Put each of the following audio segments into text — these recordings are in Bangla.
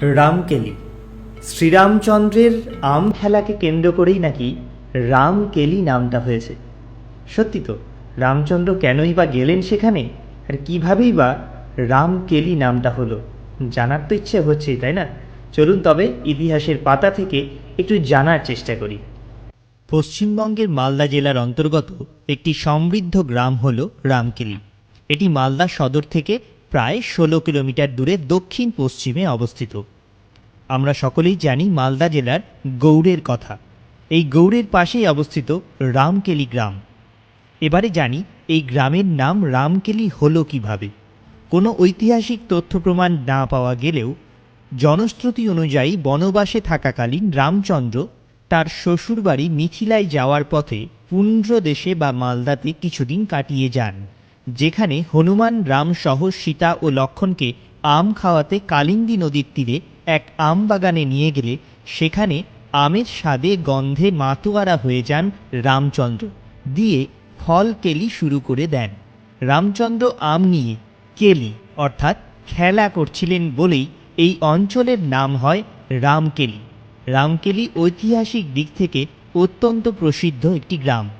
রামকেলি শ্রীরামচন্দ্রের আম খেলাকে কেন্দ্র করেই নাকি রামকেলি নামটা হয়েছে। সত্যি তো, রামচন্দ্র কেনই বা গেলেন সেখানে? আর কীভাবেই বা রামকেলি নামটা হলো? জানার তো ইচ্ছে হচ্ছেই, তাই না? চলুন তবে ইতিহাসের পাতা থেকে একটু জানার চেষ্টা করি। পশ্চিমবঙ্গের মালদা জেলার অন্তর্গত একটি সমৃদ্ধ গ্রাম হল রামকেলি। এটি মালদা সদর থেকে প্রায় ষোলো কিলোমিটার দূরে দক্ষিণ পশ্চিমে অবস্থিত। আমরা সকলেই জানি মালদা জেলার গৌড়ের কথা। এই গৌড়ের পাশেই অবস্থিত রামকেলি গ্রাম। এবারে জানি এই গ্রামের নাম রামকেলি হলো কীভাবে। কোনো ঐতিহাসিক তথ্য প্রমাণ না পাওয়া গেলেও, জনশ্রুতি অনুযায়ী বনবাসে থাকাকালীন রামচন্দ্র তার শ্বশুরবাড়ি মিথিলায় যাওয়ার পথে পুন্ড্র দেশে বা মালদাতে কিছুদিন কাটিয়ে যান। যেখানে হনুমান রামসহ সীতা ও লক্ষণকে আম খাওয়াতে কালিন্দী নদীর তীরে এক আম বাগানে নিয়ে গেলে সেখানে আমের স্বাদে গন্ধে মাতোয়ারা হয়ে যান রামচন্দ্র। দিয়ে ফল কেলি শুরু করে দেন। রামচন্দ্র আম নিয়ে কেলি, অর্থাৎ খেলা করছিলেন বলেই এই অঞ্চলের নাম হয় রামকেলি। রামকেলি ঐতিহাসিক দিক থেকে অত্যন্ত প্রসিদ্ধ একটি গ্রাম।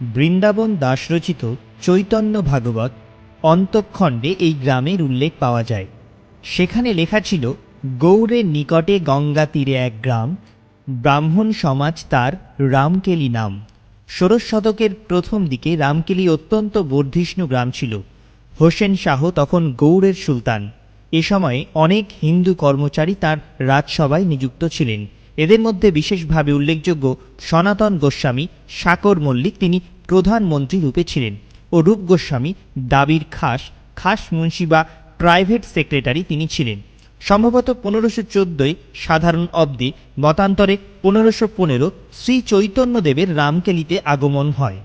বৃন্দাবন দাস রচিত চৈতন্য ভাগবত অন্তঃখণ্ডে এই গ্রামের উল্লেখ পাওয়া যায়। সেখানে লেখা ছিল, গৌড়ের নিকটে গঙ্গা তীরে এক গ্রাম, ব্রাহ্মণ সমাজ তার রামকেলি নাম। ষোড়শ শতকের প্রথম দিকে রামকেলি অত্যন্ত বর্ধিষ্ণু গ্রাম ছিল। হোসেন শাহ তখন গৌড়ের সুলতান। এ সময়ে অনেক হিন্দু কর্মচারী তার রাজসভায় নিযুক্ত ছিলেন। এদের মধ্যে বিশেষভাবে উল্লেখযোগ্য সনাতন গোস্বামী সাকর মল্লিক, তিনি প্রধানমন্ত্রী রূপে ছিলেন, ও রূপ গোস্বামী দাবির খাস খাস মুন্সি বা প্রাইভেট সেক্রেটারি তিনি ছিলেন। সম্ভবত পনেরোশো চোদ্দোয় সাধারণ অব্দে মতান্তরে পনেরোশো পনেরো শ্রী চৈতন্যদেবের রামকেলিতে আগমন হয়।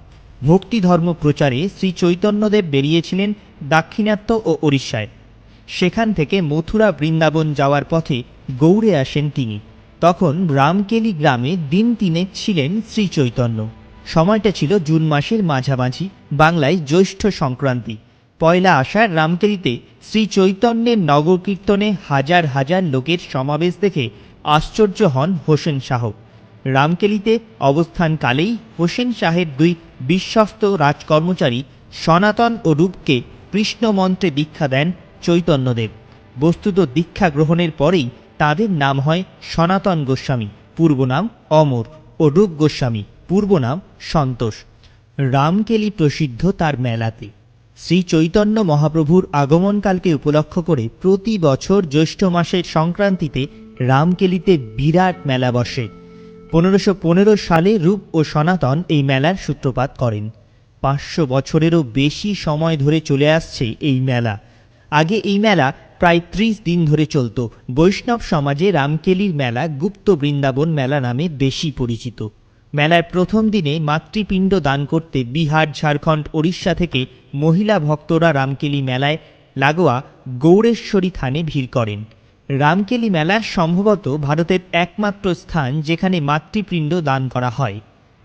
ভক্তি ধর্ম প্রচারে শ্রী চৈতন্যদেব বেরিয়েছিলেন দাক্ষিণাত্য ও ওড়িশায়। সেখান থেকে মথুরা বৃন্দাবন যাওয়ার পথে গৌড়ে আসেন তিনি। তখন রামকেলি গ্রামে দিন তিনেক ছিলেন শ্রী চৈতন্য। সময়টা ছিল জুন মাসের মাঝামাঝি, বাংলায় জ্যৈষ্ঠ সংক্রান্তি। পয়লা আষাঢ় রামকেলিতে শ্রী চৈতন্যের নগর কীর্তনে হাজার হাজার লোকের সমাবেশ দেখে আশ্চর্য হন হোসেন শাহ। রামকেলিতে অবস্থানকালেই হোসেন শাহের দুই বিশ্বস্ত রাজকর্মচারী সনাতন ও রূপকে কৃষ্ণ মন্ত্রে দীক্ষা দেন চৈতন্যদেব। বস্তুত দীক্ষা গ্রহণের পরেই তাদের নাম হয় সনাতন গোস্বামী, পূর্ব নাম অমর ও রূপ গোস্বামী, পূর্ব নাম সন্তোষ। রামকেলি প্রসিদ্ধ তার মেলাতে। শ্রী চৈতন্য মহাপ্রভুর আগমনকালকে উপলক্ষ করে প্রতি বছর জ্যৈষ্ঠ মাসের সংক্রান্তিতে রামকেলিতে বিরাট মেলা বসে। পনেরোশো পনেরো সালে রূপ ও সনাতন এই মেলার সূত্রপাত করেন। পাঁচশো বছরেরও বেশি সময় ধরে চলে আসছে এই মেলা। আগে এই মেলা প্রায় ত্রিশ দিন ধরে চলত। বৈষ্ণব সমাজে রামকেলির মেলা গুপ্ত বৃন্দাবন মেলা নামে বেশি পরিচিত। মেলার প্রথম দিনে মাতৃপিণ্ড দান করতে বিহার, ঝাড়খণ্ড, ওড়িশা থেকে মহিলা ভক্তরা রামকেলি মেলায় লাগোয়া গৌড়েশ্বরী থানে ভিড় করেন। রামকেলি মেলা সম্ভবত ভারতের একমাত্র স্থান যেখানে মাতৃপিণ্ড দান করা হয়।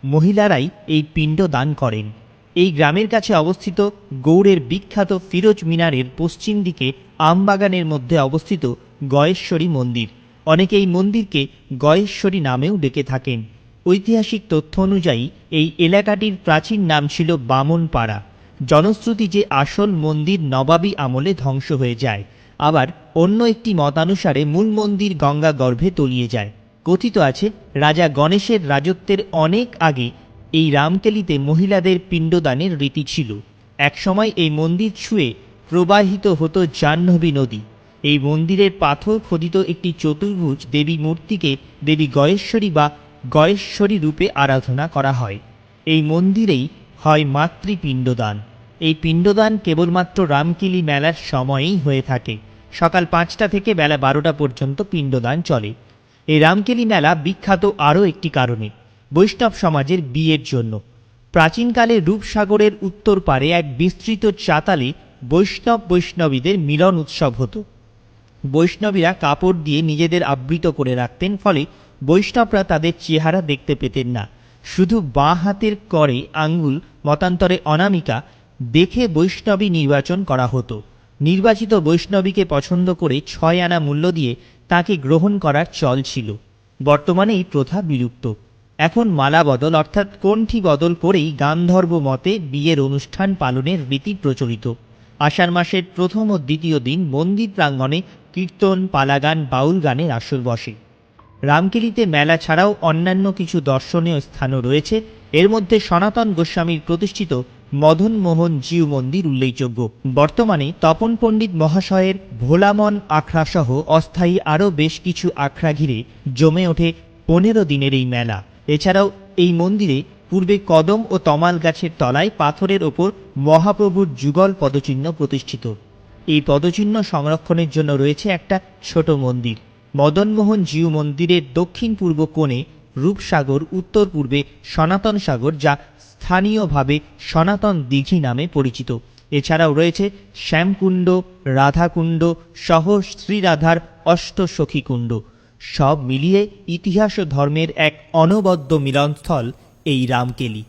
মহিলারাই এই পিণ্ড দান করেন। এই গ্রামের কাছে অবস্থিত গৌড়ের বিখ্যাত ফিরোজ মিনারের পশ্চিম দিকে আমবাগানের মধ্যে অবস্থিত গয়েশ্বরী মন্দির। অনেকে এই মন্দিরকে গয়েশ্বরী নামেও ডেকে থাকেন। ঐতিহাসিক তথ্য অনুযায়ী, এই এলাকাটির প্রাচীন নাম ছিল বামনপাড়া। জনশ্রুতি যে আসল মন্দির নবাবী আমলে ধ্বংস হয়ে যায়, আবার অন্য একটি মতানুসারে মূল মন্দির গঙ্গা গর্ভে তলিয়ে যায়। কথিত আছে, রাজা গণেশের রাজত্বের অনেক আগে এই রামকেলিতে মহিলাদের পিণ্ডদানের রীতি ছিল। একসময় এই মন্দির ছুঁয়ে প্রবাহিত হতো জাহ্নবী নদী। এই মন্দিরের পাথর খোদিত একটি চতুর্ভুজ দেবী মূর্তিকে দেবী গয়েশ্বরী বা গয়েশ্বরী রূপে আরাধনা করা হয়। এই মন্দিরেই হয় মাতৃপিণ্ডদান। এই পিণ্ডদান কেবলমাত্র রামকেলি মেলার সময়েই হয়ে থাকে। সকাল পাঁচটা থেকে বেলা বারোটা পর্যন্ত পিণ্ডদান চলে। এই রামকেলি মেলা বিখ্যাত আরও একটি কারণে। বৈষ্ণব সমাজের বিয়ের জন্য। প্রাচীনকালে রূপসাগরের উত্তর পারে এক বিস্তৃত চাতালে বৈষ্ণব বৈষ্ণবীদের মিলন উৎসব হতো। বৈষ্ণবীরা কাপড় দিয়ে নিজেদের আবৃত করে রাখতেন, ফলে বৈষ্ণবরা তাদের চেহারা দেখতে পেতেন না। শুধু বাঁ হাতের করে আঙ্গুল মতান্তরে অনামিকা, দেখে বৈষ্ণবী নির্বাচন করা হতো। নির্বাচিত বৈষ্ণবীকে পছন্দ করে ছয় আনা মূল্য দিয়ে তাকে গ্রহণ করার চল ছিল। বর্তমানে এই প্রথা বিলুপ্ত। এখন মালা বদল অর্থাৎ কণ্ঠি বদল করেই গান্ধর্ব মতে বিয়ের অনুষ্ঠান পালনের রীতি প্রচলিত। আষাঢ় মাসের প্রথম ও দ্বিতীয় দিন মন্দির প্রাঙ্গণে কীর্তন, পালাগান, বাউল গানের আসর বসে। রামকেলিতে মেলা ছাড়াও অন্যান্য কিছু দর্শনীয় স্থানও রয়েছে। এর মধ্যে সনাতন গোস্বামীর প্রতিষ্ঠিত মদন মোহন জিউ মন্দির উল্লেখযোগ্য। বর্তমানে তপন পণ্ডিত মহাশয়ের ভোলামন আখড়া সহ অস্থায়ী আরও বেশ কিছু আখড়া ঘিরে জমে ওঠে পনেরো দিনের এই মেলা। এছাড়াও এই মন্দিরে পূর্বে কদম ও তমাল গাছের তলায় পাথরের ওপর মহাপ্রভুর যুগল পদচিহ্ন প্রতিষ্ঠিত। এই পদচিহ্ন সংরক্ষণের জন্য রয়েছে একটা ছোট মন্দির। মদনমোহন জিউ মন্দিরের দক্ষিণ পূর্ব কোণে রূপসাগর, উত্তর পূর্বে সনাতন সাগর যা স্থানীয়ভাবে সনাতন দিঘি নামে পরিচিত। এছাড়াও রয়েছে শ্যামকুণ্ড, রাধাকুণ্ড সহ শ্রীরাধার অষ্টসখী কুণ্ড সব মিলিয়ে ইতিহাস ও ধর্মের এক অনবদ্য মিলনস্থল এই রামকেলি।